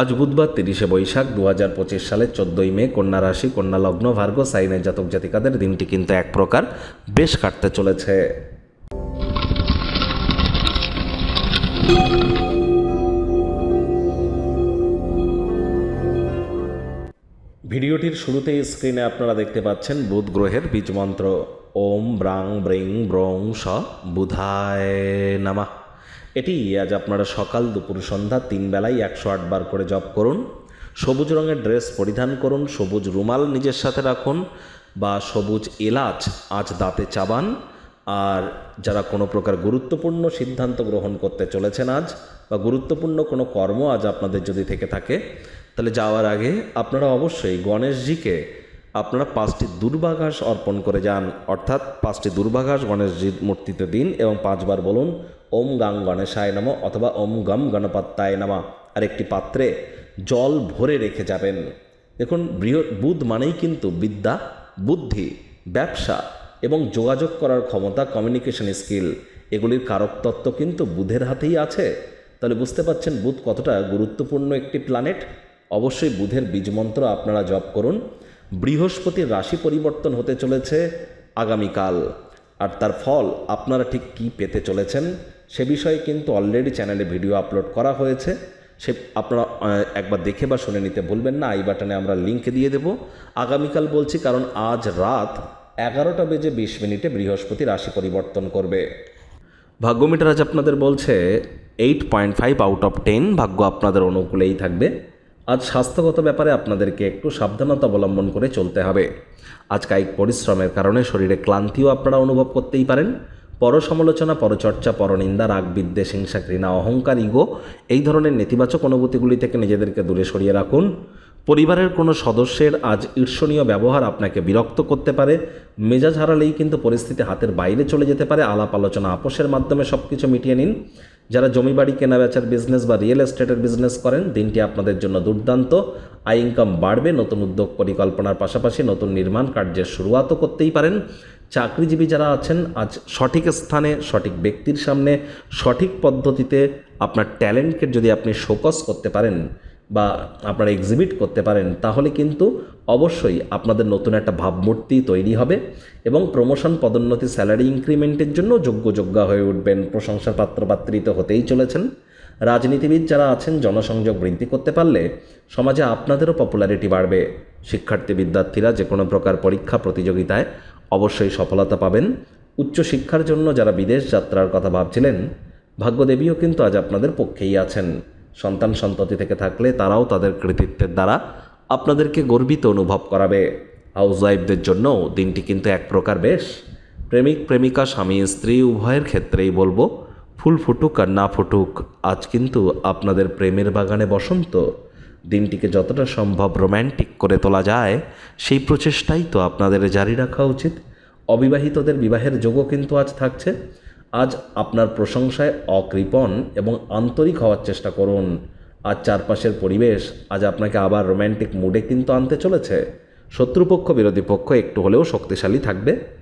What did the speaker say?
আজ বুধবার তিরিশে বৈশাখ দু হাজার পঁচিশ সালের চোদ্দোই মে কন্যা রাশি, কন্যা লগ্ন, ভার্গ সাইনের জাতক জাতিকাদের দিনটি কিন্তু এক প্রকার বেশ কাটতে চলেছে। ভিডিওটির শুরুতে স্ক্রিনে আপনারা দেখতে পাচ্ছেন বুধ গ্রহের বীজ মন্ত্র। ওম ব্রাং ব্রিং ব্রং স বুধায় নামা। এটি আজ আপনারা সকাল দুপুর সন্ধ্যা তিন বেলায় একশো আটবার করে জপ করুন, সবুজ রঙের ড্রেস পরিধান করুন, সবুজ রুমাল নিজের সাথে রাখুন বা সবুজ এলাচ আজ দাঁতে চাবান। আর যারা কোনো প্রকার গুরুত্বপূর্ণ সিদ্ধান্ত গ্রহণ করতে চলেছেন আজ বা গুরুত্বপূর্ণ কোনো কর্ম আজ আপনাদের যদি থেকে থাকে, তাহলে যাওয়ার আগে আপনারা অবশ্যই গণেশজিকে আপনারা পাঁচটি দুর্বাঘাস অর্পণ করে যান। অর্থাৎ পাঁচটি দুর্বাঘাস গণেশজির মূর্তিতে দিন এবং পাঁচবার বলুন ওম গাং গণেশায় নম অথবা ওম গম গণপত্তায় নামা। আর একটি পাত্রে জল ভরে রেখে যাবেন। দেখুন, বৃহৎ বুধ মানেই কিন্তু বিদ্যা, বুদ্ধি, ব্যবসা এবং যোগাযোগ করার ক্ষমতা কমিউনিকেশন স্কিল এগুলির কারক তত্ত্ব কিন্তু বুধের হাতেই আছে। তাহলে বুঝতে পারছেন বুধ কতটা গুরুত্বপূর্ণ একটি প্ল্যানেট অবশ্যই বুধের বীজমন্ত্র আপনারা জপ করুন। বৃহস্পতির রাশি পরিবর্তন হতে চলেছে আগামীকাল। আর তার ফল আপনারা ঠিক কী পেতে চলেছেন? সে বিষয়ে কিন্তু অলরেডি চ্যানেলে ভিডিও আপলোড করা হয়েছে। সে আপনারা একবার দেখে বা শুনে নিতে ভুলবেন না আই বাটনে আমরা লিঙ্ক দিয়ে দেব। আগামীকাল বলছি কারণ আজ রাত এগারোটা বেজে বিশ মিনিটে বৃহস্পতি রাশি পরিবর্তন করবে। ভাগ্যমিটার আজ আপনাদের বলছে eight point five out of ten ভাগ্য আপনাদের অনুকূলেই থাকবে। আজ স্বাস্থ্যগত ব্যাপারে আপনাদেরকে একটু সাবধানতা অবলম্বন করে চলতে হবে। আজ কায়িক পরিশ্রমের কারণে শরীরে ক্লান্তিও আপনারা অনুভব করতেই পারেন। পর সমালোচনা পরচর্চা, পরনিন্দা রাগ বিদ্বেষ হিংসা, ঘৃণা, অহংকার, ইগো এই ধরনের নেতিবাচক অনুভূতিগুলি থেকে নিজেদেরকে দূরে সরিয়ে রাখুন। পরিবারের কোনো সদস্যের আজ ঈর্ষণীয় ব্যবহার আপনাকে বিরক্ত করতে পারে। মেজাজ হারালেই কিন্তু পরিস্থিতি হাতের বাইরে চলে যেতে পারে। আলাপ, আলোচনা, আপোষের মাধ্যমে সব কিছু মিটিয়ে নিন। যারা জমি বাড়ি কেনা বেচার বিজনেস বা রিয়েল এস্টেটের বিজনেস করেন, দিনটি আপনাদের জন্য দুর্দান্ত। আয় ইনকাম বাড়বে, নতুন উদ্যোগ পরিকল্পনার পাশাপাশি নতুন নির্মাণ কার্যের শুরুয়াতও করতেই পারেন। চাকরিজীবী যারা আছেন, আজ সঠিক স্থানে, সঠিক ব্যক্তির সামনে, সঠিক পদ্ধতিতে আপনার ট্যালেন্টকে যদি আপনি শোকস করতে পারেন বা আপনারা এক্সিবিট করতে পারেন, তাহলে কিন্তু অবশ্যই আপনাদের নতুন একটা ভাবমূর্তি তৈরি হবে এবং প্রমোশন পদোন্নতি স্যালারি ইনক্রিমেন্টের জন্য যোগ্য যোগ্যা হয়ে উঠবেন। প্রশংসার পাত্রপাত্রী তো হতেই চলেছেন। রাজনীতিবিদ যারা আছেন, জনসংযোগ বৃদ্ধি করতে পারলে সমাজে আপনাদেরও পপুলারিটি বাড়বে। শিক্ষার্থী, বিদ্যার্থীরা যে কোনো প্রকার পরীক্ষা, প্রতিযোগিতায় অবশ্যই সফলতা পাবেন। উচ্চশিক্ষার জন্য যারা বিদেশ যাত্রার কথা ভাবছিলেন, ভাগ্যদেবীও কিন্তু আজ আপনাদের পক্ষেই আছেন। সন্তান সন্ততি থেকে থাকলে তারাও তাদের কৃতিত্বের দ্বারা আপনাদেরকে গর্বিত অনুভব করাবে। হাউসওয়াইফদের জন্য দিনটি কিন্তু এক প্রকার বেশ। প্রেমিক, প্রেমিকা, স্বামী, স্ত্রী, উভয়ের ক্ষেত্রেই বলব, ফুল ফুটুক আর না ফুটুক, আজ কিন্তু আপনাদের প্রেমের বাগানে বসন্ত। দিনটিকে যতটা সম্ভব রোম্যান্টিক করে তোলা যায়, সেই প্রচেষ্টাই তো আপনাদের জারি রাখা উচিত। অবিবাহিতদের বিবাহের যোগও কিন্তু আজ থাকছে। আজ আপনার প্রশংসায় অকৃপণ এবং আন্তরিক হওয়ার চেষ্টা করুন। আজ চারপাশের পরিবেশ আজ আপনাকে আবার রোম্যান্টিক মুডে কিন্তু আনতে চলেছে। শত্রুপক্ষ, বিরোধী পক্ষ একটু হলেও শক্তিশালী থাকবে।